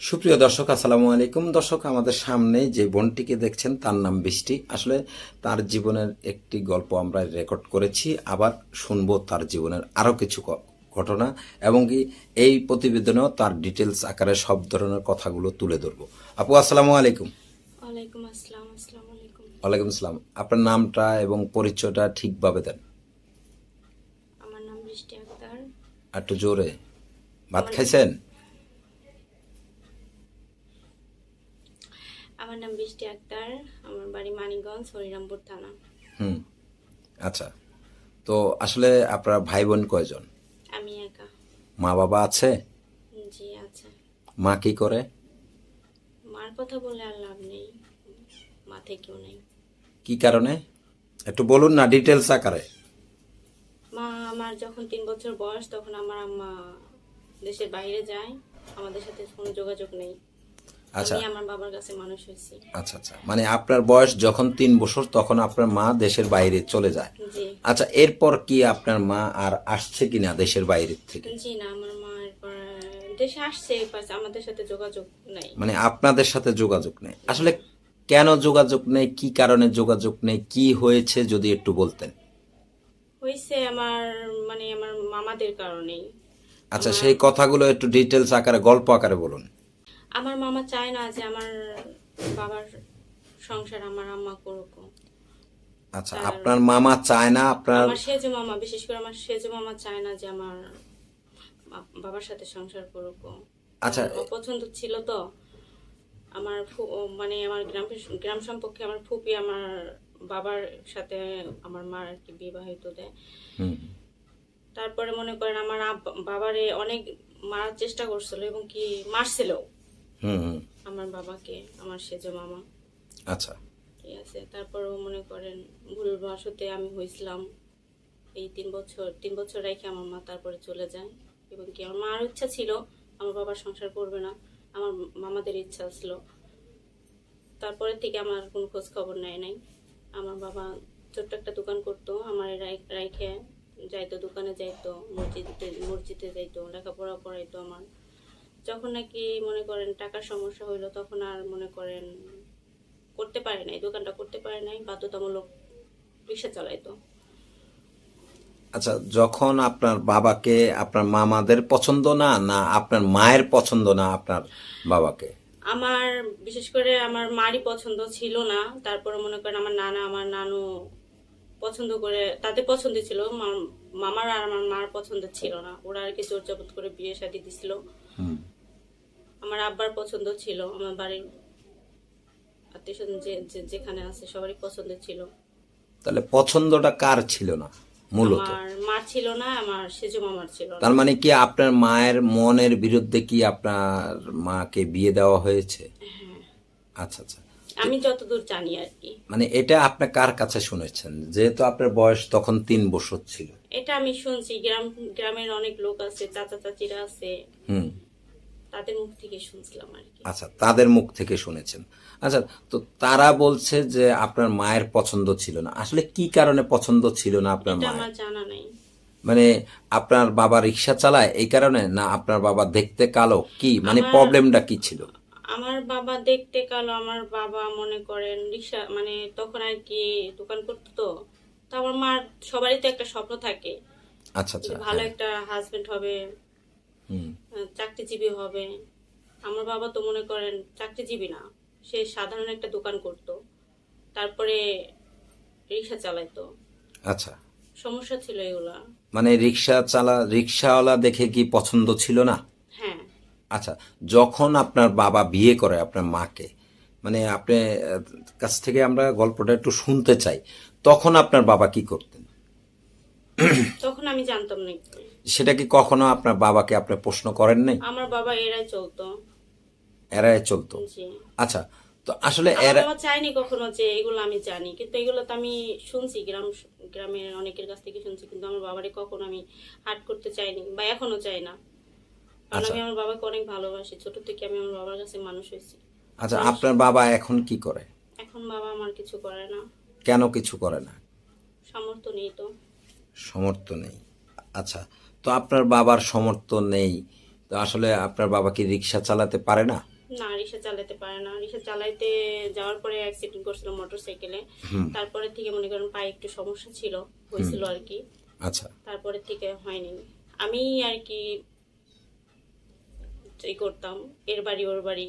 সুপ্রিয় দর্শক আসসালামু আলাইকুম। দর্শক আমাদের সামনে যে বোনটিকে দেখছেন তার নাম বৃষ্টি। আসলে তার জীবনের একটি গল্প আমরা রেকর্ড করেছি আবার শুনব তার জীবনের আরও কিছু ঘটনা এবং কি এই প্রতিবেদনেও তার ডিটেলস আকারে সব ধরনের কথাগুলো তুলে ধরবো। আপু আসসালামু আলাইকুম। ওয়ালাইকুম আসসালাম আপনার নামটা এবং পরিচয়টা ঠিকভাবে দেন। আমার নাম বৃষ্টি আক্তার। একটু জোরে। ভাত খাইছেন? আমার নাম বৃষ্টি আক্তার আমার বাড়ি মানিকগঞ্জ হরিরামপুর থানা। হুম আচ্ছা। তো আসলে আপনার ভাই বোন কয়জন? আমি একা। মা বাবা আছে? জি আছে। মা কি করে? মার কথা বলে আর লাভ নেই। মাথায় কেউ নেই। কি কারণে? একটু বলুন না ডিটেলস আকারে। মা আমার যখন তিন বছর বয়স তখন আমার আম্মা দেশের বাইরে যায়। আমাদের সাথে কোনো যোগাযোগ নেই। আচ্ছা। আমি আমার বাবার কাছে মানুষ হয়েছি। আচ্ছা আচ্ছা। মানে আপনার বয়স যখন তিন বছর তখন আপনার মা দেশের বাইরে চলে যায়। জি। আচ্ছা এরপর কি আপনার মা আর আসছে কিনা দেশের বাইরে থেকে? জি না আমার মা এরপর দেশে আসছে বাস আমাদের সাথে যোগাযোগ নেই। মানে আপনাদের সাথে যোগাযোগ নেই। আসলে কেন যোগাযোগ নেই? কি কারণে যোগাযোগ নেই? কি হয়েছে যদি একটু বলতেন? হয়েছে আমার মানে আমার মামাদের কারণেই। আচ্ছা সেই কথাগুলো একটু ডিটেলস আকারে গল্প আকারে বলুন। আমার মামা চায় না যে আমার বাবার সংসার আমার আম্মা করুক। আচ্ছা আপনার মামা চায় না আপনার আমার সেজো মামা বিশেষ করে আমার সেজো মামা চায় না যে আমার বাবার সাথে সংসার করুক। আচ্ছা। আমার অপছন্দ ছিল তো। আমার মানে আমার গ্রাম গ্রাম সম্পর্কে আমার ফুপি আমার বাবার সাথে আমার মার আর কি বিবাহিত দেয়। তারপরে মনে করেন আমার বাবারে অনেক মারার চেষ্টা করছিল এবং কি মারছিল হুম আমার বাবাকে আমার সেজো মামা। আচ্ছা। ঠিক আছে তারপরেও মনে করেন ভুলবশতে আমি হয়েছিলাম এই তিন বছর তিন বছর রেখে আমার মা তারপরে চলে যায়। এবং কি আমার মার ইচ্ছা ছিল আমার বাবার সংসার করবে না আমার মামাদের ইচ্ছা ছিল। তারপরে থেকে আমার কোনো খোঁজ খবর নেয় নাই। আমার বাবা ছোট্ট একটা দোকান করতো আমার রাইখে যাইতো দোকানে যাইতো মসজিদে মসজিদে যাইতো লেখাপড়া পড়াইতো আমার। যখন নাকি মনে করেন টাকার সমস্যা হইল তখন আর মনে করেন করতে পারে নাই দোকানটা করতে পারে নাই বাধ্যতামূলক রিক্সা চালাইতো। আচ্ছা যখন আপনার বাবাকে আপনার মামাদের পছন্দ না না আপনার মায়ের পছন্দ না আপনার বাবাকে? আমার বিশেষ করে আমার মারই পছন্দ ছিল না তারপরে মনে করেন আমার নানা আমার নানু পছন্দ করে তাদের পছন্দ ছিল মামার আর আমার মার পছন্দ ছিল না। ওরা আর কি জোর জবত করে বিয়ে শাদী দিছিল। আমার আব্বার পছন্দ ছিল আমার বাড়ির আত্মীয় স্বজন যেখানে আছে সবারই পছন্দ ছিল। তাহলে পছন্দটা কার ছিল না মূলত? আমার মার ছিল না আমার সেজো মামার ছিল না। তার মানে কি আপনার মায়ের মনের বিরুদ্ধে কি আপনার মাকে বিয়ে দেওয়া হয়েছে? আচ্ছা আচ্ছা। আমি যতদূর জানি আর কি। মানে এটা আপনি কার কাছে শুনেছেন? যেহেতু আপনার বয়স তখন তিন বছর ছিল। এটা আমি শুনছি গ্রাম গ্রামের অনেক লোক আছে চাচা চাচিরা আছে। হুম। তাদের মুখ থেকে শুনছিলাম আর কি। আচ্ছা তাদের মুখ থেকে শুনেছেন। আচ্ছা তো তারা বলছে যে আপনার মায়ের পছন্দ ছিল না। আসলে কি কারণে পছন্দ ছিল না আপনার মায়ের? আমার জানা নেই। মানে আপনার বাবা রিক্সা চালায় এই কারণে না আপনার বাবা দেখতে কালো? কি? মানে প্রবলেমটা কি ছিল? আমার বাবা দেখতে কালো আমার বাবা মনে করেন রিক্সা মানে তখন আর কি দোকান করতো তো। তো আমার মার সবারই তো একটা স্বপ্ন থাকে আচ্ছা আচ্ছা ভালো একটা হাজবেন্ড হবে। হুম। চাকরিজীবী হবে আমার বাবা তো মনে করেন চাকরিজীবী না। সে সাধারণ একটা দোকান করত। তারপরে রিক্সা চালাইতো। আচ্ছা। সমস্যা ছিল এগুলা। মানে রিক্সা চালা রিক্সাওয়ালা দেখে কি পছন্দ ছিল না? হ্যাঁ। আচ্ছা যখন আপনার বাবা বিয়ে করে আপনার মাকে মানে আপনি কাছ থেকে আমরা গল্পটা একটু শুনতে চাই তখন আপনার বাবা কি করতেন? তখন আমি জানতাম না সেটা কি কখনো আপনার বাবাকে আপনি প্রশ্ন করেন নাই? আমার বাবা এরাই চলতো। এরাই চলতো। আচ্ছা তো আসলে এরা বাবা চাইনি কখনো যে এগুলো আমি জানি কিন্তু এগুলো তো আমি শুনছি গ্রাম গ্রামের অনেকের কাছ থেকে শুনছি কিন্তু আমার বাবারে কখনো আমি হাট করতে চাইনি বা এখনও চাই না। কারণ আচ্ছা। আমি আমার বাবাকে অনেক ভালোবাসি ছোট থেকে আমি আমার বাবার কাছে মানুষ হয়েছি। আচ্ছা আপনার বাবা এখন কি করে? এখন বাবা আমার কিছু করে না। কেন কিছু করে না? সামর্থ্য নেই তো। সমর্থ নেই। আচ্ছা তো আপনার বাবার সমর্থ নেই তো আসলে আপনার বাবা কি রিক্সা চালাতে পারে না? না রিক্সা চালাতে পারে না। রিক্সা চালাইতে যাওয়ার পরে অ্যাক্সিডেন্ট করছিল মোটর সাইকেলে তারপরে থেকে মনে করেন পায়ে একটু সমস্যা ছিল হয়েছিল আর কি আচ্ছা। তারপরে থেকে হয়নি। আমি আর কি এই করতাম এর বাড়ি ওর বাড়ি।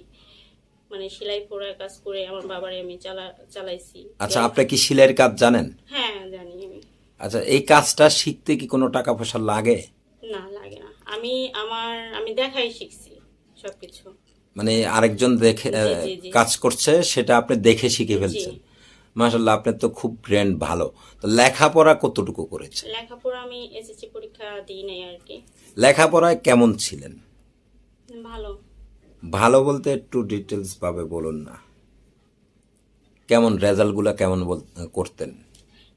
মানে সেলাই পোড়ার কাজ করে আমার বাবারে আমি চালা চালাইছি। আচ্ছা আপনি কি সেলাইয়ের কাজ জানেন? হ্যাঁ জানি আমি। আচ্ছা এই কাজটা শিখতে কি কোনো টাকা পয়সা লাগে? না লাগে না। আমি আমার আমি দেখাই শিখছি সবকিছু। মানে আরেকজন দেখে। কাজ করছে সেটা আপনি দেখে শিখে ফেলছেন। মাসাল্লাহ আপনার তো খুব ব্রেন ভালো। তো লেখাপড়া কতটুকু করেছে? লেখাপড়া আমি এসএসসি পরীক্ষা দিই নাই আর কি। লেখাপড়ায় কেমন ছিলেন? ভালো। ভালো বলতে একটু ডিটেলস ভাবে বলুন না। কেমন রেজাল্টগুলো কেমন করতেন?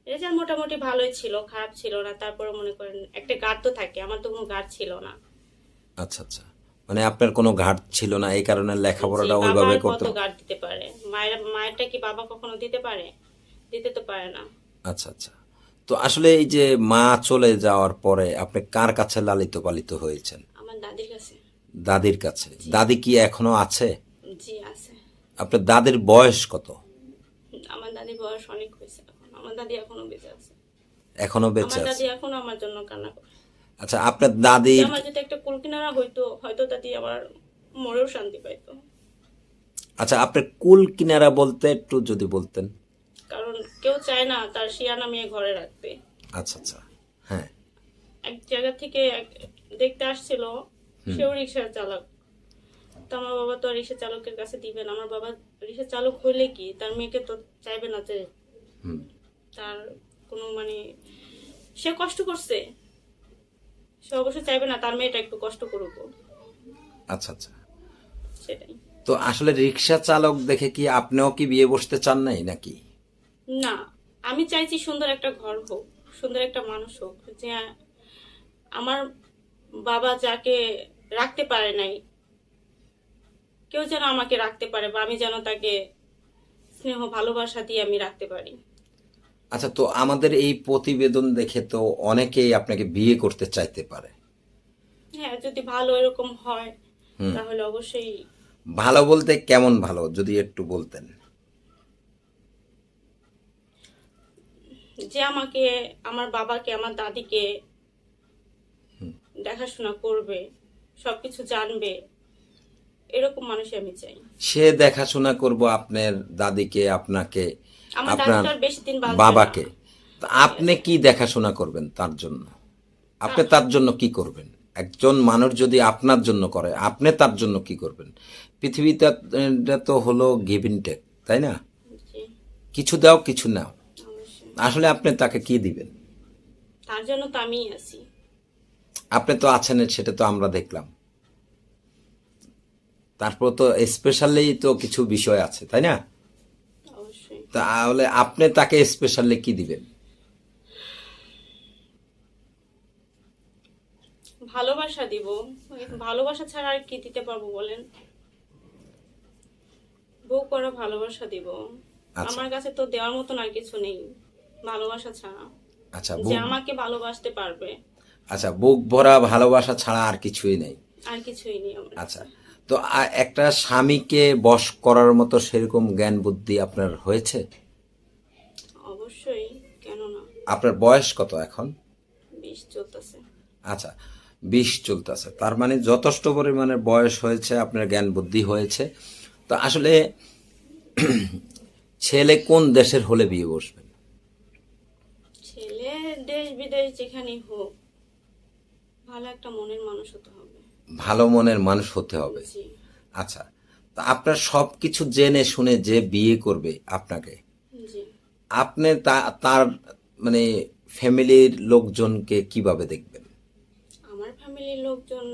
রেজাল্ট মোটামুটি ভালোই ছিল খারাপ ছিল না তারপরে মনে করেন একটা গার্ড তো থাকে আমার তো কোনো গার্ড ছিল না। আচ্ছা আচ্ছা। মানে আপনার কোনো ঘাট ছিল না এই কারণে লেখাপড়াটা ওইভাবে করতে কত গার্ড দিতে পারে? মায়ের মায়েরটা কি বাবা কখনো দিতে পারে? দিতে তো পারে না। আচ্ছা আচ্ছা। তো আসলে এই যে মা চলে যাওয়ার পরে আপনি কার কাছে লালিত পালিত হয়েছেন? আমার দাদির কাছে। দাদির কাছে। দাদি কি এখনও আছে? জি আছে। আপনার দাদির বয়স কত? আমার দাদির বয়স অনেক হয়েছে। আমার দাদি এখনও বেঁচে আছে। এখনও বেঁচে আছে দাদি এখনও আমার জন্য কান্না করে। আচ্ছা আপনার দাদির আমার যদি একটা কুল কিনারা হইতো হয়তো দাদি আমার মরেও শান্তি পাইতো। আচ্ছা আপনার কুল কিনারা বলতে একটু যদি বলতেন। কারণ কেউ চায় না তার শিয়ানা মেয়ে ঘরে রাখতে। আচ্ছা আচ্ছা হ্যাঁ। এক জায়গা থেকে দেখতে আসছিল সেও রিক্সা চালক। তো আমার বাবা তো রিক্সা চালকের কাছে দিবে না। আমার বাবা রিক্সা চালক হলে কি? তার মেয়েকে তো চাইবে না যে তার কোনো মানে সে কষ্ট করছে। সে অবশ্যই চাইবে না তার মেয়েটা একটু কষ্ট করুক আচ্ছা আচ্ছা। সেটাই। তো আসলে রিক্সা চালক দেখে কি আপনিও কি বিয়ে বসতে চান নাই নাকি? না আমি চাইছি সুন্দর একটা ঘর হোক সুন্দর একটা মানুষ হোক যে আমার বাবা যাকে রাখতে পারে নাই কেউ যেন আমাকে রাখতে পারে বা আমি যেন তাকে স্নেহ ভালোবাসা দিয়ে আমি রাখতে পারি। আচ্ছা তো আমাদের এই প্রতিবেদন দেখে তো অনেকেই আপনাকে বিয়ে করতে চাইতে পারে। হ্যাঁ যদি ভালো এরকম হয় তাহলে অবশ্যই। ভালো বলতে কেমন ভালো যদি একটু বলতেন? যে আমাকে আমার বাবাকে আমার দাদিকে দেখাশোনা করবে সবকিছু জানবে এরকম মানুষই আমি চাই। সে দেখাশোনা করব আপনার দাদিকে আপনাকে আপনার বেশি দিন বাবাকে। আপনি কি দেখাশোনা করবেন তার জন্য? আপনি তার জন্য কি করবেন? একজন মানুষ যদি আপনার জন্য করে আপনি তার জন্য কি করবেন? পৃথিবীতে এটা তো হলো গিভিন টেক তাই না? কিছু দাও কিছু নাও। আসলে আপনি তাকে কি দিবেন? তার জন্য তো আমিই আছি। আপনি তো আছেন সেটা তো আমরা দেখলাম। তারপর তো স্পেশালি তো কিছু বিষয় আছে তাই না? তাহলে আপনি তাকে স্পেশালি কি দিবেন? ভালোবাসা দিব। ভালোবাসা ছাড়া আর কি দিতে পারব বলেন? বউ করা ভালোবাসা দিব। আচ্ছা। আমার কাছে তো দেওয়ার মতন আর কিছু নেই ভালোবাসা ছাড়া। আচ্ছা যে আমাকে ভালোবাসতে পারবে। আচ্ছা বুক ভরা ভালোবাসা ছাড়া আর কিছুই নেই। আর কিছুই নেই আচ্ছা তো একটা স্বামীকে বশ করার মতো সেরকম জ্ঞান বুদ্ধি আপনার হয়েছে? অবশ্যই কেন না? আপনার বয়স কত এখন? চলতেছে। আচ্ছা বিশ চলতেছে। তার মানে যথেষ্ট পরিমাণে বয়স হয়েছে আপনার জ্ঞান বুদ্ধি হয়েছে। তো আসলে ছেলে কোন দেশের হলে বিয়ে বসবেন? ছেলে দেশ বিদেশ যেখানেই হোক ভালো একটা মনের মানুষ হতে হবে। ভালো মনের মানুষ হতে হবে। আচ্ছা তা আপনার সব কিছু জেনে শুনে যে বিয়ে করবে আপনাকে আপনি তার মানে ফ্যামিলির লোকজনকে কীভাবে দেখবেন? আমার ফ্যামিলির লোকজন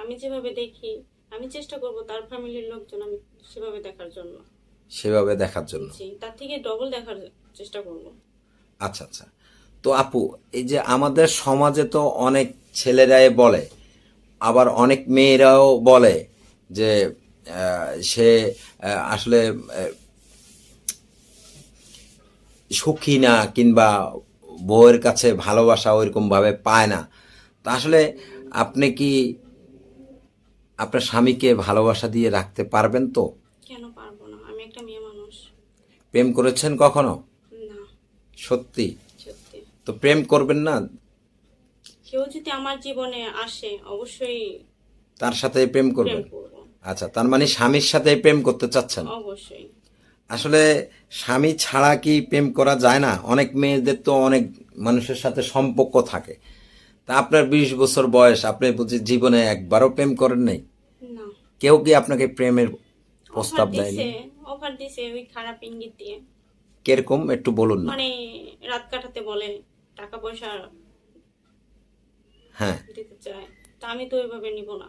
আমি যেভাবে দেখি আমি চেষ্টা করব তার ফ্যামিলির লোকজন আমি সেভাবে দেখার জন্য। সেভাবে দেখার জন্য? জি তার থেকে ডবল দেখার চেষ্টা করব। আচ্ছা আচ্ছা। তো আপু এই যে আমাদের সমাজে তো অনেক ছেলেরাই বলে আবার অনেক মেয়েরাও বলে যে সে আসলে সুখী না কিংবা বউয়ের কাছে ভালোবাসা ওইরকম ভাবে পায় না। তা আসলে আপনি কি আপনার স্বামীকে ভালোবাসা দিয়ে রাখতে পারবেন তো? কেন পারব না? আমি একটা মেয়ে মানুষ। প্রেম করেছেন কখনো? সত্যি। তো প্রেম করবেন না? কেউ যদি আমার জীবনে আসে অবশ্যই তার সাথে প্রেম প্রেম করবেন? আচ্ছা তার মানে স্বামীর সাথে প্রেম করতে চাচ্ছেন? অবশ্যই। আসলে স্বামী ছাড়া কি প্রেম করা যায় না? অনেক মেয়েদের তো অনেক মানুষের সাথে সম্পর্ক থাকে। তা আপনার বিশ বছর বয়স আপনি বুঝি জীবনে একবারও প্রেম করেন নাই? না। কেউ কি আপনাকে প্রেমের প্রস্তাব অফার দেয়নি? দিছে অফার দিছে ওই খারাপ ইঙ্গিত দিয়ে। কীরকম? একটু বলুন না। মানে রাত কাটাতে বলে টাকা পয়সা হ্যাঁ। দিতে চায়। তা আমি তো ওইভাবে নিব না।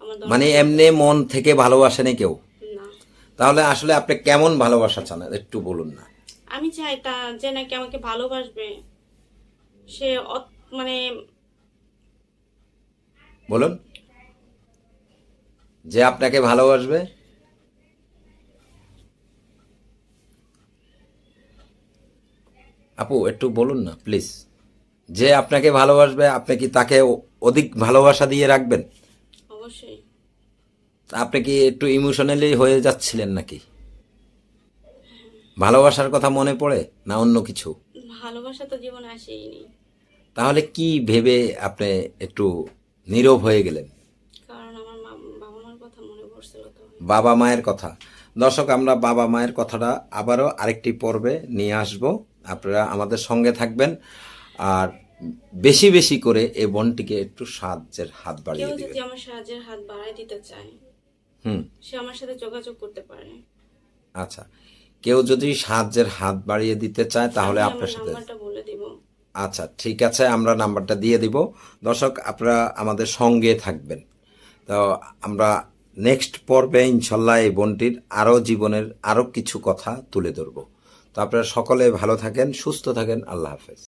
আমার দরকার- মানে এমনি মন থেকে ভালোবাসেনি কেউ? না। তাহলে আসলে আপনি কেমন ভালোবাসা চান? একটু বলুন না। আমি চাই তা যে নাকি আমাকে ভালোবাসবে। সে অত- মানে বলুন। যে আপনাকে ভালোবাসবে? আপু একটু বলুন না প্লিজ। যে আপনাকে ভালোবাসবে আপনি কি তাকে অধিক ভালোবাসা দিয়ে রাখবেন? অবশ্যই। আপনি কি একটু ইমোশনালি হয়ে যাচ্ছিলেন নাকি? ভালোবাসার কথা মনে পড়ে না অন্য কিছু? ভালোবাসা তো জীবনে আসেইনি তাহলে কি ভেবে আপনি একটু নীরব হয়ে গেলেন? কারণ আমার বাবা মার কথা মনে পড়ছিল তো। বাবা মায়ের কথা। দর্শক আমরা বাবা মায়ের কথাটা আবারও আরেকটি পর্বে নিয়ে আসব। আপনারা আমাদের সঙ্গে থাকবেন। আর বেশি বেশি করে এই বোনটিকে একটু সাহায্যের হাত বাড়িয়ে যদি আমার সাহায্যের হাত বাড়ায় দিতে চায় হুম। সে আমার সাথে যোগাযোগ করতে পারে। আচ্ছা কেউ যদি সাহায্যের হাত বাড়িয়ে দিতে চায় তাহলে আপনার সাথে বলে দিব। আচ্ছা ঠিক আছে আমরা নাম্বারটা দিয়ে দিব। দর্শক আপনারা আমাদের সঙ্গে থাকবেন। তো আমরা নেক্সট পর্বে ইনশাল্লাহ এই বোনটির আরও জীবনের আরও কিছু কথা তুলে ধরব। তো আপনারা সকলে ভালো থাকেন সুস্থ থাকেন আল্লাহ হাফেজ।